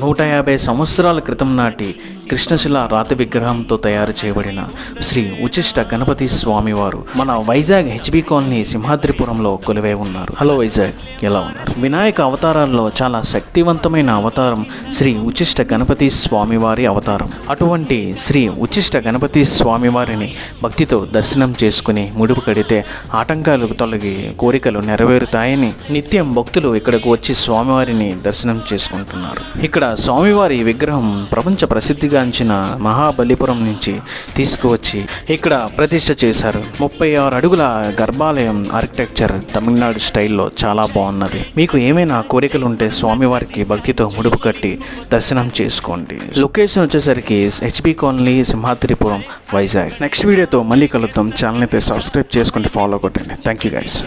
నూట యాభై సంవత్సరాల క్రితం నాటి కృష్ణశిల రాతి విగ్రహంతో తయారు చేయబడిన శ్రీ ఉచిష్ట గణపతి స్వామివారు మన వైజాగ్ హెచ్బి కాలనీ సింహాద్రిపురంలో కొలువై ఉన్నారు. హలో వైజాగ్ ఎలా ఉన్నారు? వినాయక అవతారాల్లో చాలా శక్తివంతమైన అవతారం శ్రీ ఉచిష్ట గణపతి స్వామివారి అవతారం. అటువంటి శ్రీ ఉచిష్ట గణపతి స్వామివారిని భక్తితో దర్శనం చేసుకుని ముడుపు కడితే ఆటంకాలు తొలగి కోరికలు నెరవేరుతాయని నిత్యం భక్తులు ఇక్కడకు వచ్చి స్వామివారిని దర్శనం చేసుకుంటున్నారు. ఇక్కడ స్వామివారి విగ్రహం ప్రపంచ ప్రసిద్ధిగాంచిన మహాబలిపురం నుంచి తీసుకువచ్చి ఇక్కడ ప్రతిష్ట చేశారు. ముప్పై ఆరు అడుగుల గర్భాలయం ఆర్కిటెక్చర్ తమిళనాడు స్టైల్లో చాలా బాగున్నది. మీకు ఏమైనా కోరికలు ఉంటే స్వామివారికి భక్తితో ముడుపు కట్టి దర్శనం చేసుకోండి. లొకేషన్ వచ్చేసరికి HP colony Simhadripuram Vizag. Next వీడియోతో మళ్ళీ కలుద్దాం. ఛానల్ అయితే సబ్స్క్రైబ్ చేసుకుంటే ఫాలో కొట్టండి. Thank you guys.